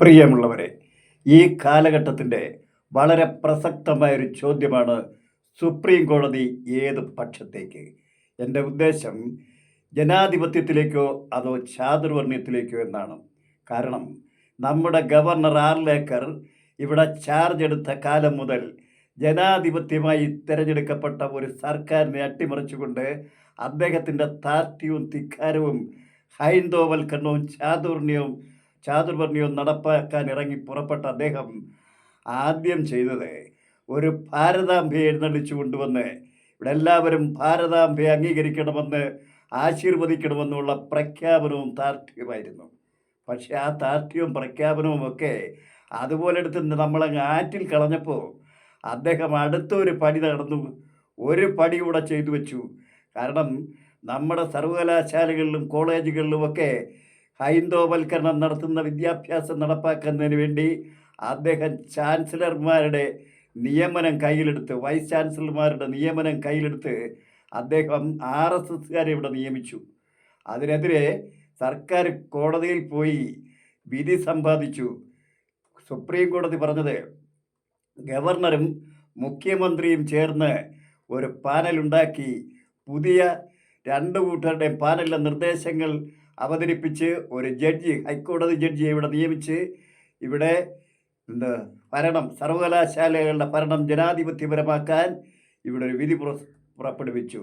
പ്രിയമുള്ളവരെ ഈ കാലഘട്ടത്തിന്റെ വളരെ പ്രസക്തമായൊരു ചോദ്യമാണ് സുപ്രീം കോടതി ഏത് പക്ഷത്തേക്ക്? എന്റെ ഉദ്ദേശം ജനാധിപത്യത്തിലേക്കോ അതോ ചാതുർവർണയത്തിലേക്കോ എന്നാണ്. കാരണം നമ്മുടെ ഗവർണർ ആർലേക്കർ ഇവിടെ ചാർജ് എടുത്ത കാലം മുതൽ ജനാധിപത്യമായി തിരഞ്ഞെടുക്കപ്പെട്ട ഒരു സർക്കാരിനെ അട്ടിമറിച്ചുകൊണ്ട് അദ്ദേഹത്തിന്റെ താർട്ടിയും തിക്കാരവും ഹൈന്ദവവൽക്കരണവും ചാതുർണ്യവും ചാതുർവർണയവും നടപ്പാക്കാൻ ഇറങ്ങി പുറപ്പെട്ട അദ്ദേഹം ആദ്യം ചെയ്തത് ഒരു ഭാരതാംബയെ എഴുന്നള്ളിച്ചു കൊണ്ടുവന്ന് ഇവിടെ എല്ലാവരും ഭാരതാംബയെ അംഗീകരിക്കണമെന്ന് ആശീർവദിക്കണമെന്നുള്ള പ്രഖ്യാപനവും താർട്ടികമായിരുന്നു പക്ഷേ ആ താർട്ടികവും പ്രഖ്യാപനവും ഒക്കെ അതുപോലെ എടുത്ത് നമ്മളങ്ങ് ആറ്റിൽ കളഞ്ഞപ്പോൾ അദ്ദേഹം അടുത്തൊരു പടി നടന്നു. ഒരു പടി കൂടെ ചെയ്തു വെച്ചു. കാരണം നമ്മുടെ സർവകലാശാലകളിലും കോളേജുകളിലുമൊക്കെ ഹൈന്ദവവൽക്കരണം നടത്തുന്ന വിദ്യാഭ്യാസം നടപ്പാക്കുന്നതിന് വേണ്ടി അദ്ദേഹം ചാൻസലർമാരുടെ നിയമനം കയ്യിലെടുത്ത് വൈസ് ചാൻസലർമാരുടെ നിയമനം കയ്യിലെടുത്ത് അദ്ദേഹം ആർ എസ് എസ്സുകാരെ ഇവിടെ നിയമിച്ചു. അതിനെതിരെ സർക്കാർ കോടതിയിൽ പോയി വിധി സമ്പാദിച്ചു. സുപ്രീം കോടതി പറഞ്ഞത് ഗവർണറും മുഖ്യമന്ത്രിയും ചേർന്ന് ഒരു പാനലുണ്ടാക്കി പുതിയ രണ്ട് കൂട്ടരുടെയും പാനലിലെ നിർദ്ദേശങ്ങൾ അവതരിപ്പിച്ച് ഒരു ജഡ്ജി ഹൈക്കോടതി ജഡ്ജിയെ ഇവിടെ നിയമിച്ച് ഇവിടെ എന്ത് ഭരണം സർവകലാശാലകളുടെ ഭരണം ജനാധിപത്യപരമാക്കാൻ ഇവിടെ ഒരു വിധി പുറ പുറപ്പെടുവിച്ചു.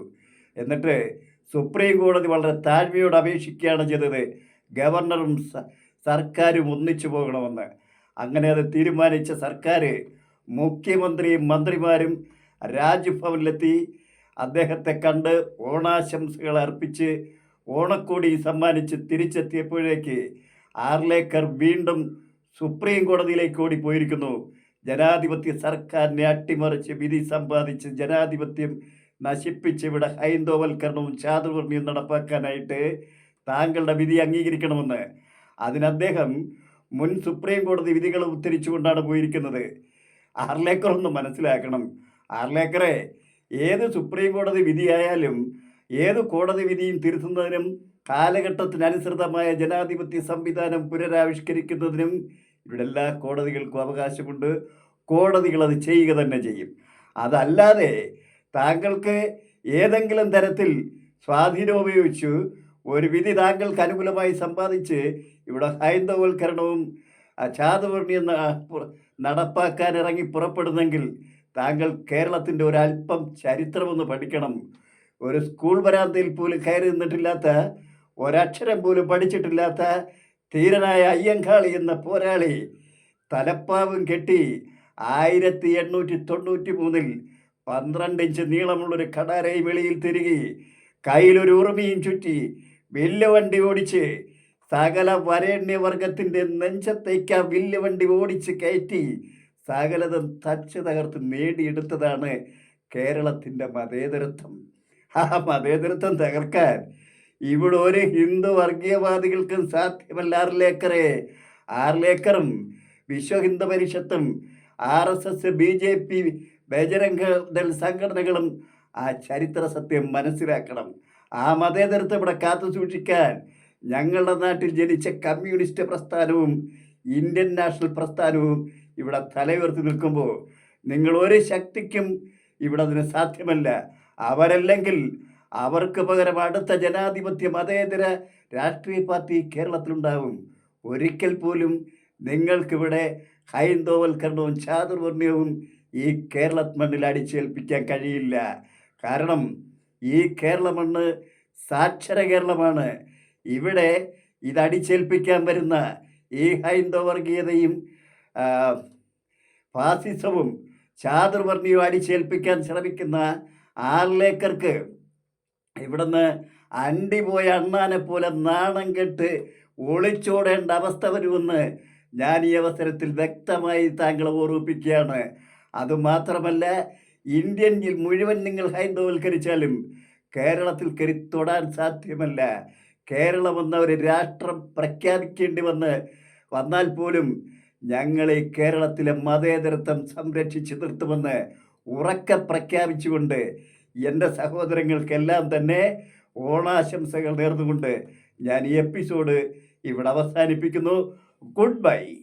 എന്നിട്ട് സുപ്രീം കോടതി വളരെ താഴ്മയോട് അപേക്ഷിക്കുകയാണ് ചെയ്തത്. ഗവർണറും സർക്കാരും ഒന്നിച്ചു പോകണമെന്ന്. അങ്ങനെ അത് തീരുമാനിച്ച സർക്കാർ മുഖ്യമന്ത്രിയും മന്ത്രിമാരും രാജ്ഭവനിലെത്തി അദ്ദേഹത്തെ കണ്ട് ഓണാശംസകൾ അർപ്പിച്ച് ഓണക്കോടി സമ്മാനിച്ച് തിരിച്ചെത്തിയപ്പോഴേക്ക് ആർലേക്കർ വീണ്ടും സുപ്രീം കോടതിയിലേക്ക് ഓടിപ്പോയിരിക്കുന്നു. ജനാധിപത്യ സർക്കാരിനെ അട്ടിമറിച്ച് വിധി സമ്പാദിച്ച് ജനാധിപത്യം നശിപ്പിച്ച് ഇവിടെ ഹൈന്ദവവൽക്കരണവും ചാതുർവർണയും നടപ്പാക്കാനായിട്ട് താങ്കളുടെ വിധി അംഗീകരിക്കണമെന്ന്. അതിനദ്ദേഹം മുൻ സുപ്രീം കോടതി വിധികൾ ഉദ്ധരിച്ചുകൊണ്ടാണ് പോയിരിക്കുന്നത്. ആർലേക്കർ ഒന്ന് മനസ്സിലാക്കണം. ആർലേക്കറെ ഏത് സുപ്രീം കോടതി വിധിയായാലും ഏത് കോടതി വിധിയും തിരുത്തുന്നതിനും കാലഘട്ടത്തിനനുസൃതമായ ജനാധിപത്യ സംവിധാനം പുനരാവിഷ്കരിക്കുന്നതിനും ഇവിടെ എല്ലാ കോടതികൾക്കും അവകാശമുണ്ട്. കോടതികൾ അത് ചെയ്യുക തന്നെ ചെയ്യും. അതല്ലാതെ താങ്കൾക്ക് ഏതെങ്കിലും തരത്തിൽ സ്വാധീനം ഉപയോഗിച്ച് ഒരു വിധി താങ്കൾക്ക് അനുകൂലമായി സമ്പാദിച്ച് ഇവിടെ ഹൈന്ദവവൽക്കരണവും ചാതുവർണിയും നടപ്പാക്കാൻ ഇറങ്ങി പുറപ്പെടുന്നെങ്കിൽ താങ്കൾ കേരളത്തിന്റെ ഒരല്പം ചരിത്രമൊന്ന് പഠിക്കണം. ഒരു സ്കൂൾ വരാന്തയിൽ പോലും കയറി നിന്നിട്ടില്ലാത്ത ഒരക്ഷരം പോലും പഠിച്ചിട്ടില്ലാത്ത ധീരനായ അയ്യങ്കാളി എന്ന പോരാളി തലപ്പാവും കെട്ടി ആയിരത്തി എണ്ണൂറ്റി തൊണ്ണൂറ്റി മൂന്നിൽ പന്ത്രണ്ട് ഇഞ്ച് നീളമുള്ളൊരു കടാരയും വെളിയിൽ തിരികെ കയ്യിലൊരു ഉറുമിയും ചുറ്റി വില്ലുവണ്ടി ഓടിച്ച് സകല വരേണ്യവർഗത്തിന്റെ നെഞ്ചത്തേക്ക് ആ വില്ലുവണ്ടി ഓടിച്ച് കയറ്റി സകലതും തച്ച് തകർത്ത് നേടിയെടുത്തതാണ് കേരളത്തിന്റെ മതേതരത്വം. ആ മതേതൃത്വം തകർക്കാൻ ഇവിടെ ഒരു ഹിന്ദു വർഗീയവാദികൾക്കും സാധ്യമല്ല ആർലേക്കറെ ആർലേക്കറും വിശ്വ Hindu പരിഷത്തും R S S B J P Bajrang സംഘടനകളും ആ ചരിത്ര സത്യം മനസ്സിലാക്കണം. ആ മതേതരത്വം ഇവിടെ കാത്തു സൂക്ഷിക്കാൻ ഞങ്ങളുടെ നാട്ടിൽ ജനിച്ച കമ്മ്യൂണിസ്റ്റ് പ്രസ്ഥാനവും ഇന്ത്യൻ നാഷണൽ പ്രസ്ഥാനവും ഇവിടെ തലയുയർത്തി നിൽക്കുമ്പോൾ നിങ്ങൾ ഒരു ശക്തിക്കും ഇവിടെ അതിന് സാധ്യമല്ല. അവരല്ലെങ്കിൽ അവർക്ക് പകരം അടുത്ത ജനാധിപത്യ മതേതര രാഷ്ട്രീയ പാർട്ടി കേരളത്തിലുണ്ടാവും. ഒരിക്കൽ പോലും നിങ്ങൾക്കിവിടെ ഹൈന്ദവൽക്കരണവും ചാതുർവർണയവും ഈ കേരള മണ്ണിൽ അടിച്ചേൽപ്പിക്കാൻ കഴിയില്ല. കാരണം ഈ കേരള മണ്ണ് സാക്ഷര കേരളമാണ്. ഇവിടെ ഇത് അടിച്ചേൽപ്പിക്കാൻ വരുന്ന ഈ ഹൈന്ദവർഗീയതയും ഫാസിസവും ചാതുർവർണയവും അടിച്ചേൽപ്പിക്കാൻ ശ്രമിക്കുന്ന ആർലേക്കർക്ക് ഇവിടുന്ന് അണ്ടി പോയ അണ്ണാനെ പോലെ നാണം കെട്ട് ഒളിച്ചോടേണ്ട അവസ്ഥ വരുമെന്ന് ഞാൻ ഈ അവസരത്തിൽ വ്യക്തമായി താങ്കളെ ഓർമ്മിപ്പിക്കുകയാണ്. അതുമാത്രമല്ല ഇന്ത്യൻ മുഴുവൻ നിങ്ങൾ ഹൈന്ദവൽക്കരിച്ചാലും കേരളത്തിൽ കരി തൊടാൻ സാധ്യമല്ല. കേരളം എന്ന ഒരു രാഷ്ട്രം പ്രഖ്യാപിക്കേണ്ടി വന്ന് വന്നാൽ പോലും ഞങ്ങൾ ഈ കേരളത്തിലെ മതേതരത്വം സംരക്ഷിച്ചു നിർത്തുമെന്ന് ഉറക്കെ പ്രഖ്യാപിച്ചുകൊണ്ട് എന്റെ സഹോദരങ്ങൾക്കെല്ലാം തന്നെ ഓണാശംസകൾ നേർന്നുകൊണ്ട് ഞാൻ ഈ എപ്പിസോഡ് ഇവിടെ അവസാനിപ്പിക്കുന്നു. Good bye.